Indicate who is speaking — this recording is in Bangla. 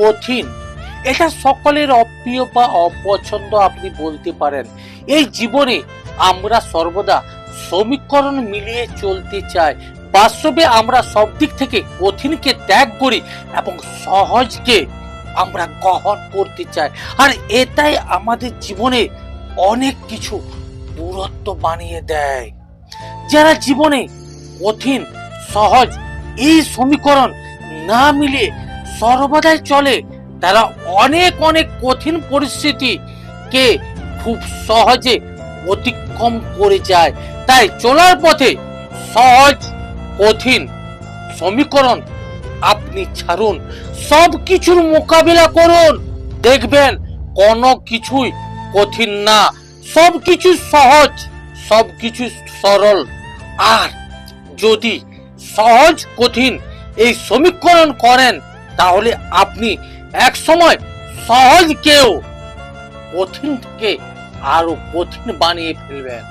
Speaker 1: কঠিন। এটা সকলের অপ্রিয় বা অপছন্দ আপনি বলতে পারেন। এই জীবনে আমরা সর্বদা সমীকরণ মিলিয়ে চলতে চাই। বাস্তবে আমরা সব দিক থেকে কঠিনকে ত্যাগ করি এবং সহজকে আমরা গ্রহণ করতে চাই। আর এটাই আমাদের জীবনে অনেক কিছু দূরত্ব বানিয়ে দেয়। যারা জীবনে কঠিন, সহজ এই সমীকরণ না মিলে সর্বদাই চলে, তারা অনেক অনেক কঠিন পরিস্থিতি কে খুব সহজে অতিক্রম করে যায়। তাই চলার পথে সহজ, কঠিন সমীকরণ আপনি ছাড়ুন। সব কিছুর মোকাবিলা করুন। দেখবেন কোনো কিছুই কঠিন না। সব কিছু সহজ সব কিছু সরল। আর যদি সহজ, কঠিন এই সমীকরণ করেন তাহলে আপনি এক সময় কঠিন থেকে আরও কঠিন বানিয়ে ফেলবেন।